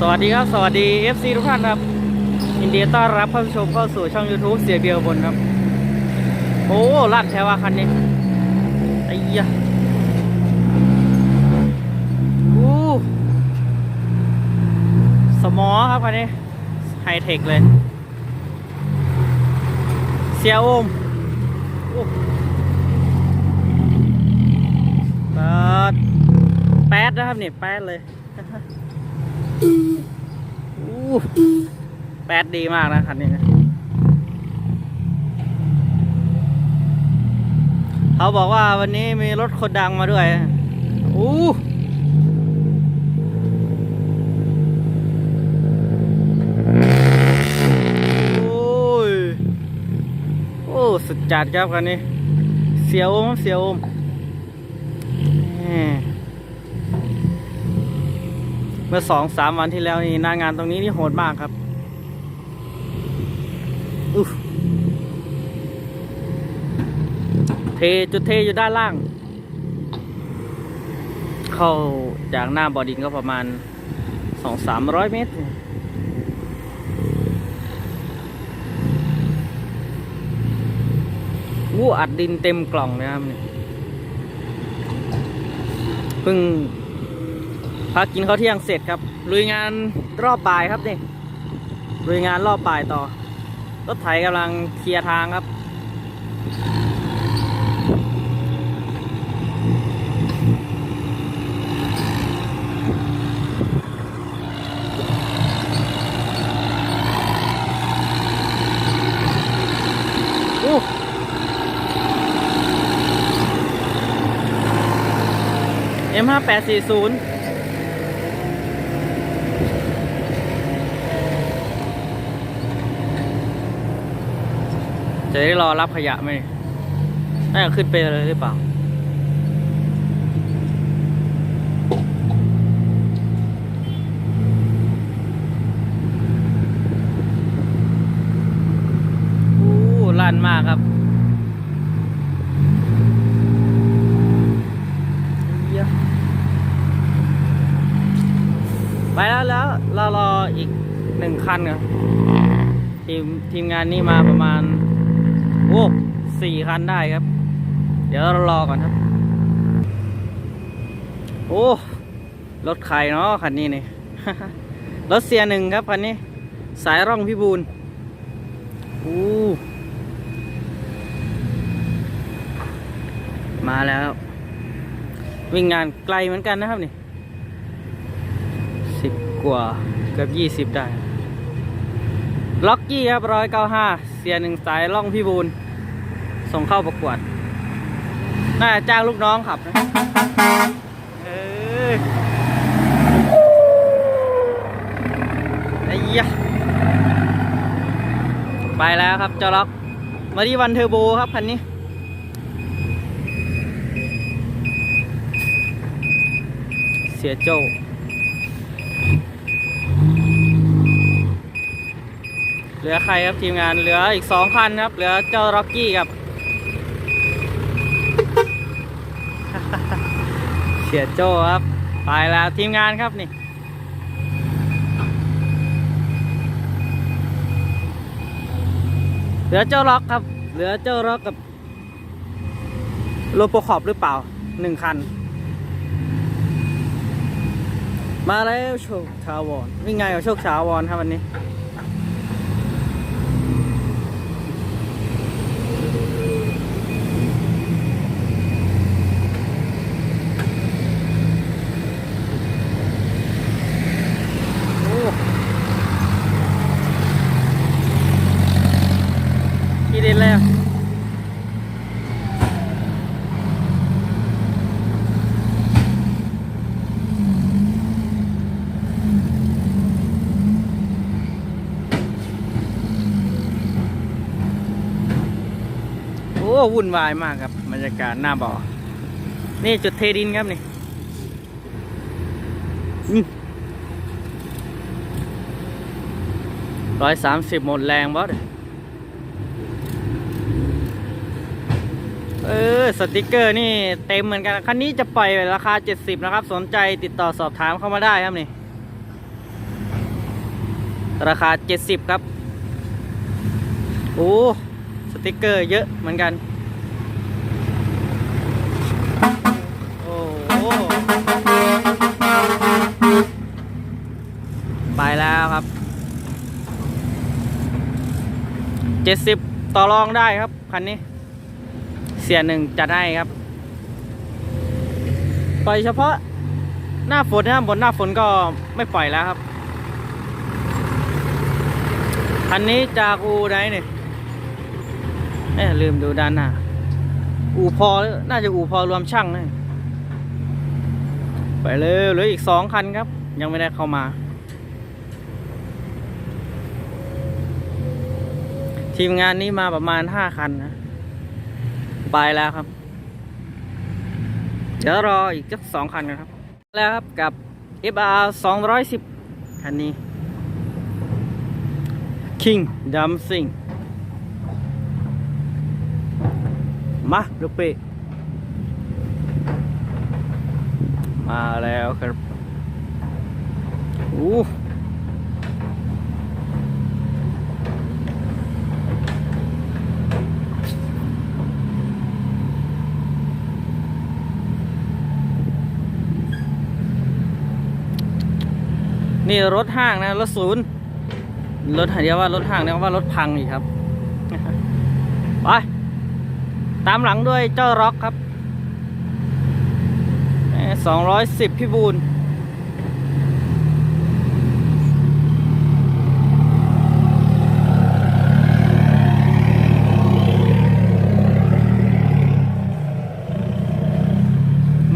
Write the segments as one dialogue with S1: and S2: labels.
S1: สวัสดีครับ สวัสดี FC ทุกท่านครับยินดีต้อนรับเข้าชมเข้าสู่ช่อง YouTube เสียเบียร์บนครับ โอ้ลั่นแทว่าคันนี้ไอ้ยะอู้สมอครับคันนี้ไฮเทคเลย เสียโอมโอ้เปิดแป๊ดนะครับเนี่ยแป๊ดเลย แปดดีมากนะคันนี้นะเขาบอกว่าวันนี้มีรถคนดังมาด้วย อู้โอ้สุดจัดครับคันนี้ เสียวอมเสียวอม เมื่อสองสามวันที่แล้วนี่หน้างานตรงนี้นี่โหดมากครับอุ๊เทจุดเทอยู่ด้านล่าง เข้าจากหน้าบอดินก็ประมาณสองสามร้อยเมตรวู้อัดดินเต็มกล่องเลยครับเนี่ยเพิ่ง พักกินข้าวเที่ยงเสร็จครับลุยงานรอบบ่ายครับนี่ลุยงานรอบบ่ายต่อ รถไถกำลังเคลียร์ทางครับเอ็มห้าแปดสี่ศูนย์ จะได้รอรับขยะไหมน่าจะขึ้นไปเลยหรือเปล่า โอ้ลั่นมากครับไปแล้วแล้วเรารออีกหนึ่งคันครับทีมทีมงานนี้มาประมาณ โอ้สี่คันได้ครับ เดี๋ยวเรารอก่อนครับ โอ้รถใครเนาะคันนี้นี่รถเสียหนึ่งครับคันนี้ สายร่องพิบูลอู้มาแล้ว วิ่งงานไกลเหมือนกันนะครับนี่สิบกว่าเกือบยี่สิบได้ ล็อกกี้ครับร้อยเก้าห้าเสียหนึ่งสายล่องพิบูลส่งเข้าประกวด น่าจะจ้างลูกน้องขับนะเออไอ้ยะไปแล้วครับเจ้าล็อก มาที่วันเทอร์โบครับคันนี้เสียโจ้ เห ลือใครครับทีมงานเหลืออีกสองคันครับ เหลือเจ้าร็อกกี้ครับเสียโจ้ครับ ไปแล้วทีมงานครับนี่เหลือเจ้าล็อกครับ เหลือเจ้าล็อกกับโลโปคอปหรือเปล่าหนึ่งคัน มาแล้วโชคชาวอนวิ่งไงกับโชคชาวอนครับวันนี้ โอ้ที่เด็ดแล้ว โอ้ วุ่นวายมากครับบรรยากาศหน้าบ่อ นี่จุดเทดินครับนี่ร้อยสามสิบหมดแรงบอสเออสติกเกอร์นี่เต็มเหมือนกัน คันนี้จะปล่อยราคา 70 นะครับ สนใจติดต่อสอบถามเข้ามาได้ครับนี่ ราคา 70 ครับ โอ้ ติกเกอร์เยอะเหมือนกัน โอ้โหไปแล้วครับ70ต่อรองได้ครับ คันนี้ เสียหนึ่งจัดให้ครับ ปล่อยเฉพาะหน้าฝนนะครับบนหน้าฝนก็ไม่ปล่อยแล้วครับ คันนี้จากอูไหนเนี่ย เอ๊ะลืมดูด้านหน้า อู่พอ น่าจะอู่พอรวมช่างนะไปเลยเหลืออีกสองคันครับ ยังไม่ได้เข้ามา ทีมงานนี้มาประมาณห้าคันนะ ไปแล้วครับ เดี๋ยวรออีกสักสองคันกันครับ แล้วครับกับ FR 210 คันนี้ King d มาลูกเปะมาแล้วครับอู้นี่รถห้างนะ รถศูนย์ รถเดียวว่ารถห้างเดียว่ารถพังอีกครับ ไป ตามหลังด้วยเจ้าร็อกครับสองร้อยสิบพี่บูน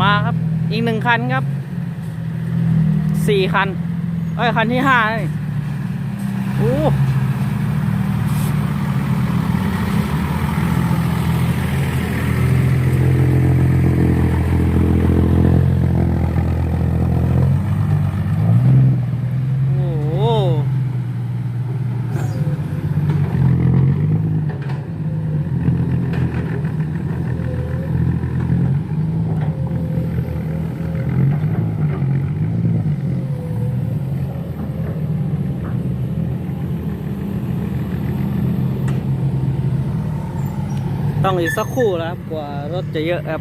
S1: มาครับ อีกหนึ่งคันครับสี่คัน เอ้ย คันที่ห้านี่โอ้โอ้โห ต้องอีกสักครู่แล้วครับกว่ารถจะเยอะครับ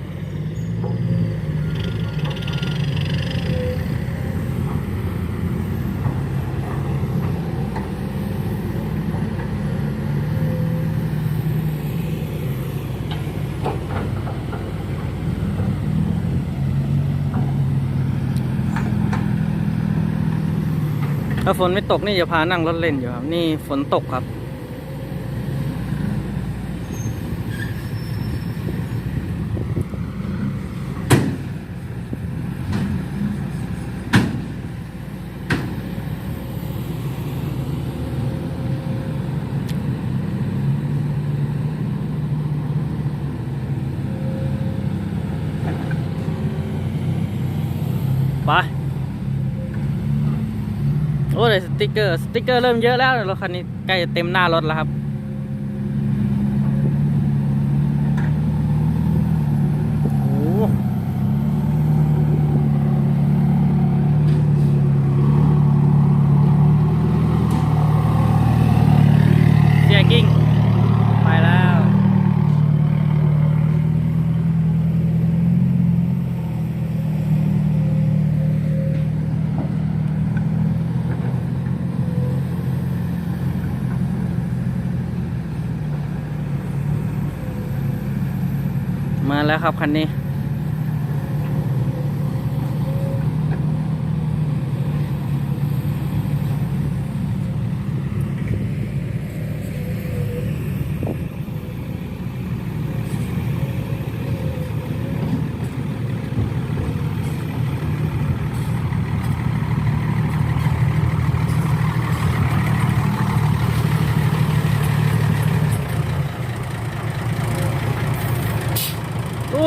S1: ถ้าฝนไม่ตกนี่จะพานั่งรถเล่นอยู่ครับ นี่ฝนตกครับ ไป โอ้ยสติกเกอร์ สติกเกอร์เริ่มเยอะแล้วรถคันนี้ใกล้จะเต็มหน้ารถแล้วครับ โอ้โหเสียกิ้ง ไปแล้ว ครับคันนี้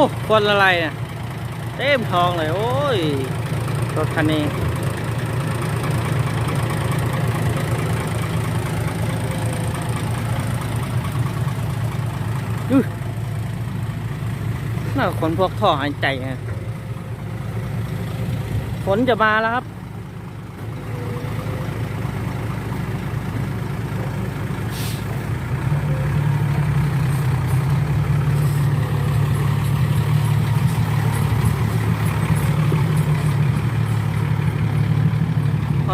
S1: อ้คนอะไรเนี่ยเต็มทองเลย โอ้ย รถคันนี้ยูน่าคนพวกท่อหายใจไงฝนจะมาแล้วครับ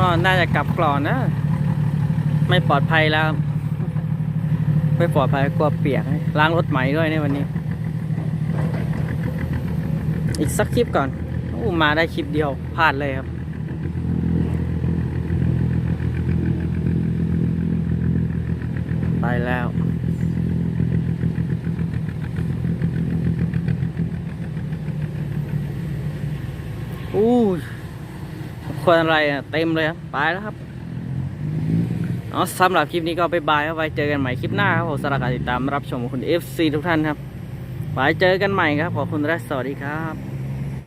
S1: พ่อน่าจะกลับกรอนนะ ไม่ปลอดภัยแล้ว ไม่ปลอดภัยกลัวเปียกล้างรถใหม่ด้วยในวันนี้ อีกสักคลิปก่อนอู้มาได้คลิปเดียวพลาดเลยครับไปแล้ว อู้ย คนอะไรเต็มเลยครับไปแล้วครับเอาสำหรับคลิปนี้ก็ไปบายครับไว้เจอกันใหม่คลิปหน้าครับผมสำหรับการติดตามรับชมของคุณ FC ทุกท่านครับไว้เจอกันใหม่ครับขอบคุณและสวัสดีครับ